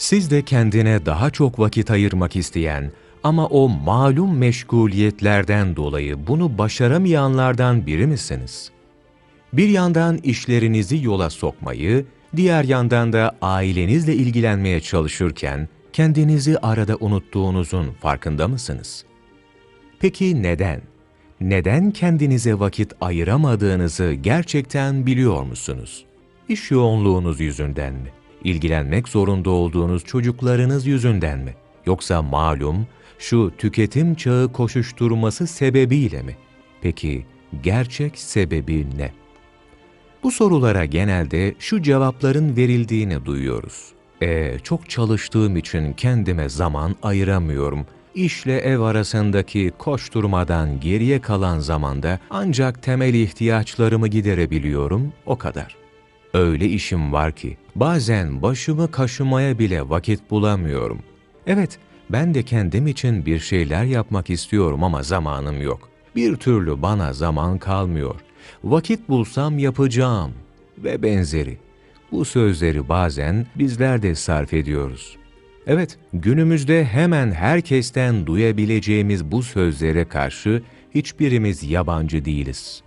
Siz de kendine daha çok vakit ayırmak isteyen ama o malum meşguliyetlerden dolayı bunu başaramayanlardan biri misiniz? Bir yandan işlerinizi yola sokmayı, diğer yandan da ailenizle ilgilenmeye çalışırken kendinizi arada unuttuğunuzun farkında mısınız? Peki neden? Neden kendinize vakit ayıramadığınızı gerçekten biliyor musunuz? İş yoğunluğunuz yüzünden mi? İlgilenmek zorunda olduğunuz çocuklarınız yüzünden mi? Yoksa malum şu tüketim çağı koşuşturması sebebiyle mi? Peki gerçek sebebi ne? Bu sorulara genelde şu cevapların verildiğini duyuyoruz. E, çok çalıştığım için kendime zaman ayıramıyorum. İşle ev arasındaki koşturmadan geriye kalan zamanda ancak temel ihtiyaçlarımı giderebiliyorum, o kadar. Öyle işim var ki bazen başımı kaşımaya bile vakit bulamıyorum. Evet, ben de kendim için bir şeyler yapmak istiyorum ama zamanım yok. Bir türlü bana zaman kalmıyor. Vakit bulsam yapacağım ve benzeri. Bu sözleri bazen bizler de sarf ediyoruz. Evet, günümüzde hemen herkesten duyabileceğimiz bu sözlere karşı hiçbirimiz yabancı değiliz.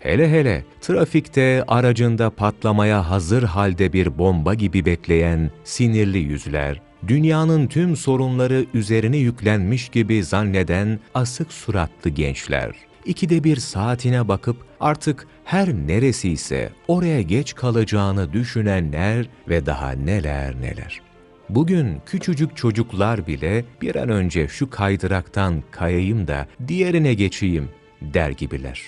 Hele hele trafikte aracında patlamaya hazır halde bir bomba gibi bekleyen sinirli yüzler, dünyanın tüm sorunları üzerine yüklenmiş gibi zanneden asık suratlı gençler, ikide bir saatine bakıp artık her neresiyse oraya geç kalacağını düşünenler ve daha neler neler. Bugün küçücük çocuklar bile bir an önce şu kaydıraktan kayayım da diğerine geçeyim der gibiler.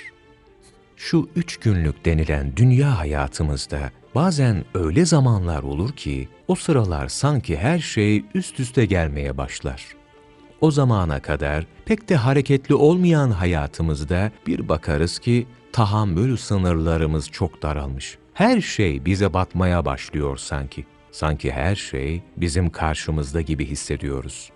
Şu üç günlük denilen dünya hayatımızda bazen öyle zamanlar olur ki o sıralar sanki her şey üst üste gelmeye başlar. O zamana kadar pek de hareketli olmayan hayatımızda bir bakarız ki tahammül sınırlarımız çok daralmış. Her şey bize batmaya başlıyor sanki. Sanki her şey bizim karşımızda gibi hissediyoruz.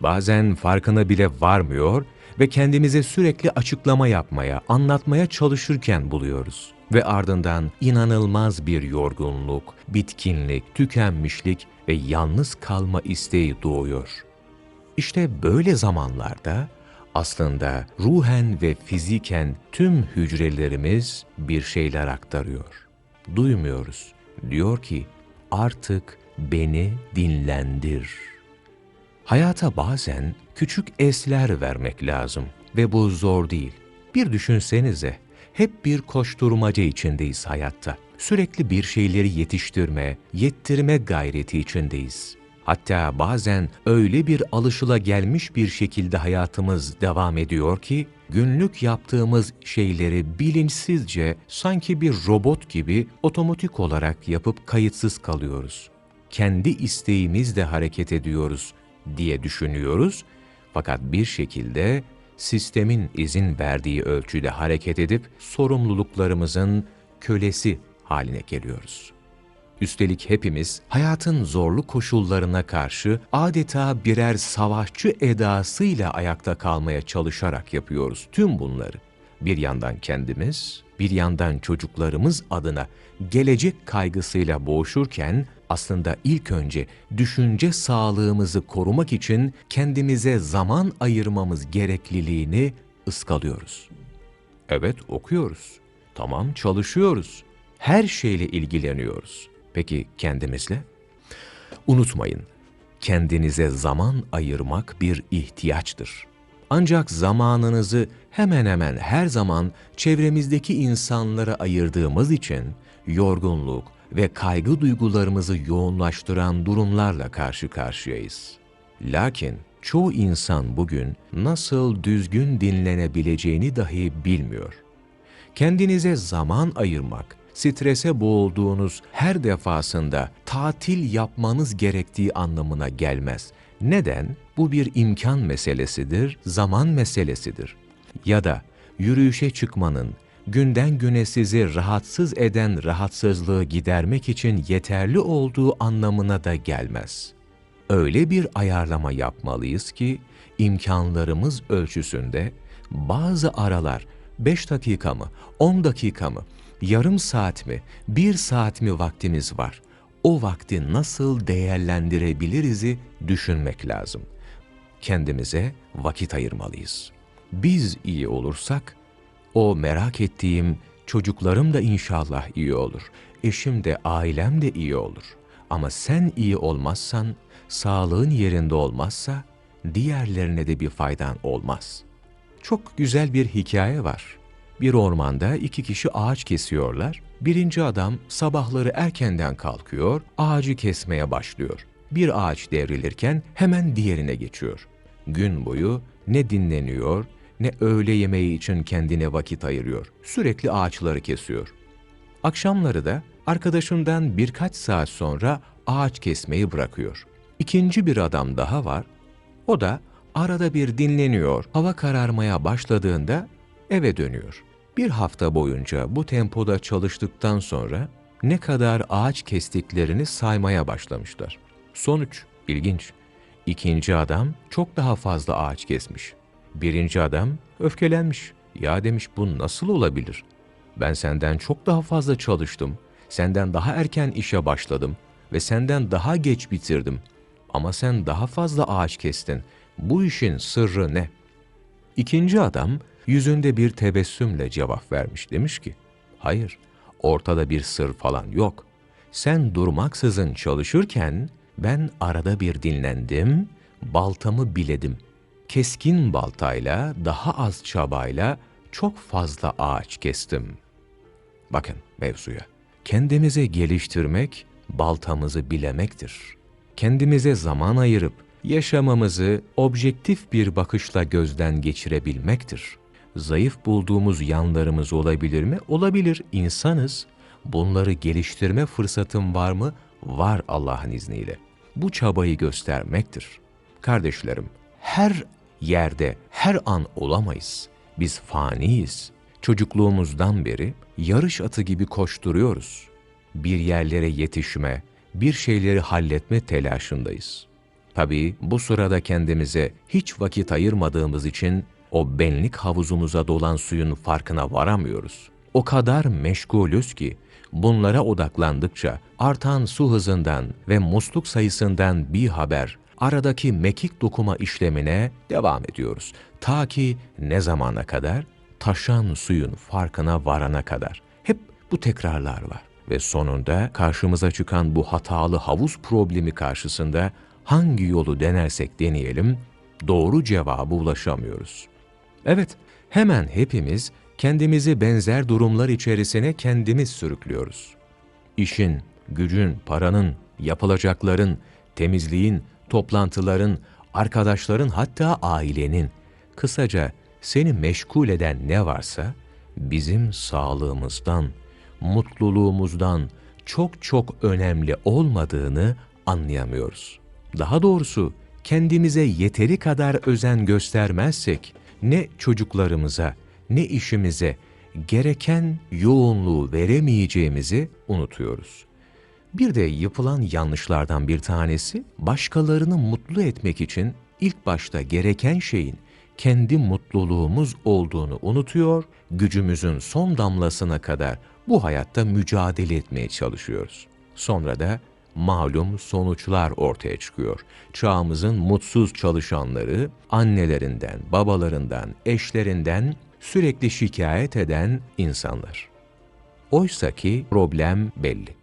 Bazen farkına bile varmıyor ve kendimize sürekli açıklama yapmaya, anlatmaya çalışırken buluyoruz. Ve ardından inanılmaz bir yorgunluk, bitkinlik, tükenmişlik ve yalnız kalma isteği doğuyor. İşte böyle zamanlarda aslında ruhen ve fiziken tüm hücrelerimiz bir şeyler aktarıyor. Duymuyoruz. Diyor ki artık beni dinlendir. Hayata bazen küçük esler vermek lazım ve bu zor değil. Bir düşünsenize, hep bir koşturmaca içindeyiz hayatta. Sürekli bir şeyleri yetiştirme, yettirme gayreti içindeyiz. Hatta bazen öyle bir alışıla gelmiş bir şekilde hayatımız devam ediyor ki, günlük yaptığımız şeyleri bilinçsizce sanki bir robot gibi otomatik olarak yapıp kayıtsız kalıyoruz. Kendi isteğimizle hareket ediyoruz diye düşünüyoruz fakat bir şekilde sistemin izin verdiği ölçüde hareket edip sorumluluklarımızın kölesi haline geliyoruz. Üstelik hepimiz hayatın zorlu koşullarına karşı adeta birer savaşçı edasıyla ayakta kalmaya çalışarak yapıyoruz tüm bunları. Bir yandan kendimiz, bir yandan çocuklarımız adına gelecek kaygısıyla boğuşurken aslında ilk önce düşünce sağlığımızı korumak için kendimize zaman ayırmamız gerekliliğini ıskalıyoruz. Evet okuyoruz. Tamam çalışıyoruz. Her şeyle ilgileniyoruz. Peki kendimizle? Unutmayın, kendinize zaman ayırmak bir ihtiyaçtır. Ancak zamanınızı hemen hemen her zaman çevremizdeki insanlara ayırdığımız için yorgunluk ve kaygı duygularımızı yoğunlaştıran durumlarla karşı karşıyayız. Lakin çoğu insan bugün nasıl düzgün dinlenebileceğini dahi bilmiyor. Kendinize zaman ayırmak, strese boğulduğunuz her defasında tatil yapmanız gerektiği anlamına gelmez. Neden? Bu bir imkan meselesidir, zaman meselesidir. Ya da yürüyüşe çıkmanın, günden güne sizi rahatsız eden rahatsızlığı gidermek için yeterli olduğu anlamına da gelmez. Öyle bir ayarlama yapmalıyız ki imkanlarımız ölçüsünde bazı aralar 5 dakika mı, 10 dakika mı, yarım saat mi, 1 saat mi vaktimiz var? o vakti nasıl değerlendirebiliriz'i düşünmek lazım. Kendimize vakit ayırmalıyız. Biz iyi olursak, o merak ettiğim çocuklarım da inşallah iyi olur. Eşim de, ailem de iyi olur. Ama sen iyi olmazsan, sağlığın yerinde olmazsa, diğerlerine de bir faydan olmaz. Çok güzel bir hikaye var. Bir ormanda iki kişi ağaç kesiyorlar. Birinci adam sabahları erkenden kalkıyor, ağacı kesmeye başlıyor. Bir ağaç devrilirken hemen diğerine geçiyor. Gün boyu ne dinleniyor, ne öğle yemeği için kendine vakit ayırıyor. Sürekli ağaçları kesiyor. Akşamları da arkadaşından birkaç saat sonra ağaç kesmeyi bırakıyor. İkinci bir adam daha var. O da arada bir dinleniyor. Hava kararmaya başladığında eve dönüyor. Bir hafta boyunca bu tempoda çalıştıktan sonra ne kadar ağaç kestiklerini saymaya başlamışlar. Sonuç ilginç. İkinci adam çok daha fazla ağaç kesmiş. Birinci adam öfkelenmiş. Ya demiş bu nasıl olabilir? Ben senden çok daha fazla çalıştım. Senden daha erken işe başladım ve senden daha geç bitirdim. Ama sen daha fazla ağaç kestin. Bu işin sırrı ne? İkinci adam yüzünde bir tebessümle cevap vermiş demiş ki, hayır, ortada bir sır falan yok. Sen durmaksızın çalışırken ben arada bir dinlendim, baltamı biledim. Keskin baltayla, daha az çabayla çok fazla ağaç kestim. Bakın mevzuya. Kendimizi geliştirmek, baltamızı bilemektir. Kendimize zaman ayırıp yaşamamızı objektif bir bakışla gözden geçirebilmektir. Zayıf bulduğumuz yanlarımız olabilir mi? Olabilir. İnsanız. Bunları geliştirme fırsatım var mı? Var Allah'ın izniyle. Bu çabayı göstermektir. Kardeşlerim, her yerde, her an olamayız. Biz faniyiz. Çocukluğumuzdan beri yarış atı gibi koşturuyoruz. Bir yerlere yetişme, bir şeyleri halletme telaşındayız. Tabii bu sırada kendimize hiç vakit ayırmadığımız için o benlik havuzumuza dolan suyun farkına varamıyoruz. O kadar meşgulüz ki bunlara odaklandıkça artan su hızından ve musluk sayısından bir haber aradaki mekik dokuma işlemine devam ediyoruz. Ta ki ne zamana kadar? Taşan suyun farkına varana kadar. Hep bu tekrarlar var. Ve sonunda karşımıza çıkan bu hatalı havuz problemi karşısında hangi yolu denersek deneyelim doğru cevabı ulaşamıyoruz. Evet, hemen hepimiz kendimizi benzer durumlar içerisine kendimiz sürüklüyoruz. İşin, gücün, paranın, yapılacakların, temizliğin, toplantıların, arkadaşların hatta ailenin, kısaca seni meşgul eden ne varsa bizim sağlığımızdan, mutluluğumuzdan çok çok önemli olmadığını anlayamıyoruz. Daha doğrusu kendimize yeteri kadar özen göstermezsek ne çocuklarımıza ne işimize gereken yoğunluğu veremeyeceğimizi unutuyoruz. Bir de yapılan yanlışlardan bir tanesi başkalarını mutlu etmek için ilk başta gereken şeyin kendi mutluluğumuz olduğunu unutuyor, gücümüzün son damlasına kadar bu hayatta mücadele etmeye çalışıyoruz. Sonra da malum sonuçlar ortaya çıkıyor. Çağımızın mutsuz çalışanları annelerinden, babalarından, eşlerinden sürekli şikayet eden insanlar. Oysa ki problem belli.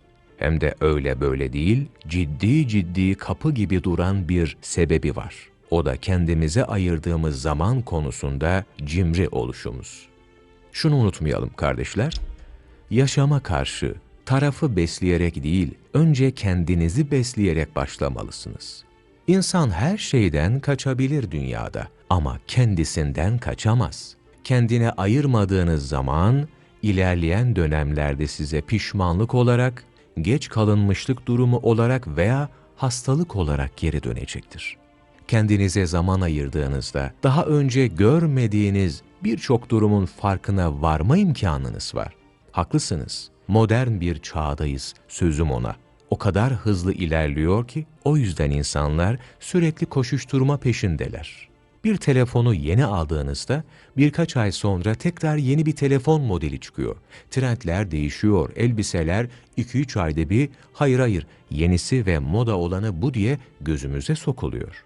Hem de öyle böyle değil, ciddi ciddi kapı gibi duran bir sebebi var. O da kendimize ayırdığımız zaman konusunda cimri oluşumuz. Şunu unutmayalım kardeşler, yaşama karşı tarafı besleyerek değil, önce kendinizi besleyerek başlamalısınız. İnsan her şeyden kaçabilir dünyada ama kendisinden kaçamaz. Kendine ayırmadığınız zaman ilerleyen dönemlerde size pişmanlık olarak, geç kalınmışlık durumu olarak veya hastalık olarak geri dönecektir. Kendinize zaman ayırdığınızda daha önce görmediğiniz birçok durumun farkına varma imkanınız var. Haklısınız. Modern bir çağdayız sözüm ona. O kadar hızlı ilerliyor ki o yüzden insanlar sürekli koşuşturma peşindeler. Bir telefonu yeni aldığınızda birkaç ay sonra tekrar yeni bir telefon modeli çıkıyor. Trendler değişiyor, elbiseler 2-3 ayda bir hayır hayır yenisi ve moda olanı bu diye gözümüze sokuluyor.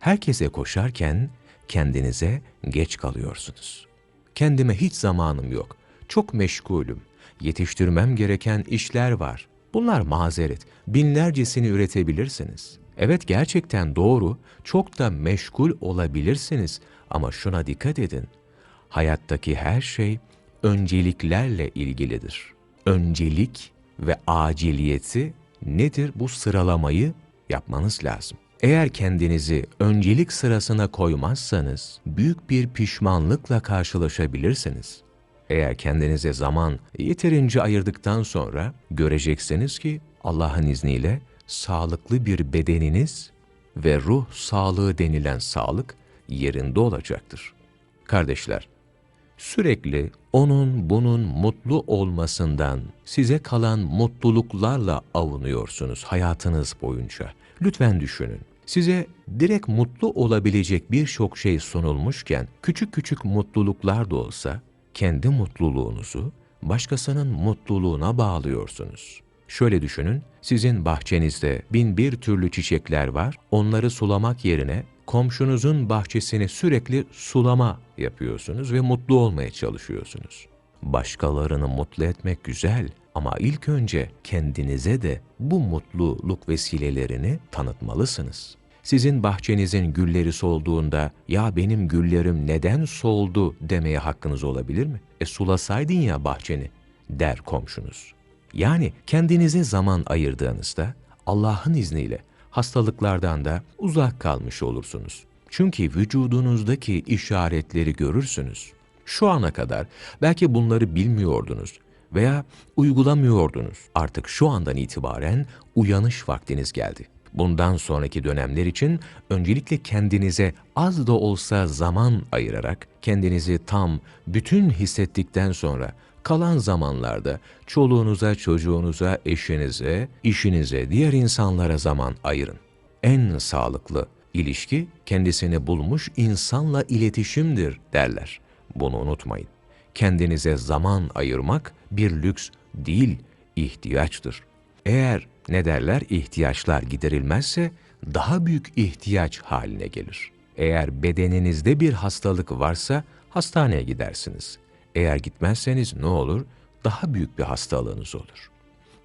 Herkese koşarken kendinize geç kalıyorsunuz. Kendime hiç zamanım yok. Çok meşgulüm. Yetiştirmem gereken işler var. Bunlar mazeret. Binlercesini üretebilirsiniz. Evet gerçekten doğru. Çok da meşgul olabilirsiniz. Ama şuna dikkat edin. Hayattaki her şey önceliklerle ilgilidir. Öncelik ve aciliyeti nedir bu sıralamayı yapmanız lazım. Eğer kendinizi öncelik sırasına koymazsanız büyük bir pişmanlıkla karşılaşabilirsiniz. Eğer kendinize zaman yeterince ayırdıktan sonra göreceksiniz ki Allah'ın izniyle sağlıklı bir bedeniniz ve ruh sağlığı denilen sağlık yerinde olacaktır. Kardeşler, sürekli onun bunun mutlu olmasından size kalan mutluluklarla avunuyorsunuz hayatınız boyunca. Lütfen düşünün. Size direkt mutlu olabilecek birçok şey sunulmuşken küçük küçük mutluluklar da olsa kendi mutluluğunuzu başkasının mutluluğuna bağlıyorsunuz. Şöyle düşünün, sizin bahçenizde bin bir türlü çiçekler var, onları sulamak yerine komşunuzun bahçesini sürekli sulama yapıyorsunuz ve mutlu olmaya çalışıyorsunuz. Başkalarını mutlu etmek güzel ama ilk önce kendinize de bu mutluluk vesilelerini tanıtmalısınız. Sizin bahçenizin gülleri solduğunda ya benim güllerim neden soldu demeye hakkınız olabilir mi? E sulasaydın ya bahçeni der komşunuz. Yani kendinize zaman ayırdığınızda Allah'ın izniyle hastalıklardan da uzak kalmış olursunuz. Çünkü vücudunuzdaki işaretleri görürsünüz. Şu ana kadar belki bunları bilmiyordunuz veya uygulamıyordunuz. Artık şu andan itibaren uyanış vaktiniz geldi. Bundan sonraki dönemler için öncelikle kendinize az da olsa zaman ayırarak kendinizi tam, bütün hissettikten sonra kalan zamanlarda çoluğunuza, çocuğunuza, eşinize, işinize, diğer insanlara zaman ayırın. En sağlıklı ilişki kendisini bulmuş insanla iletişimdir derler. Bunu unutmayın. Kendinize zaman ayırmak bir lüks değil, ihtiyaçtır. Eğer ne derler ihtiyaçlar giderilmezse daha büyük ihtiyaç haline gelir. Eğer bedeninizde bir hastalık varsa hastaneye gidersiniz. Eğer gitmezseniz ne olur? Daha büyük bir hastalığınız olur.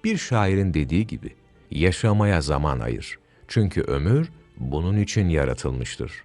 Bir şairin dediği gibi yaşamaya zaman ayır. Çünkü ömür bunun için yaratılmıştır.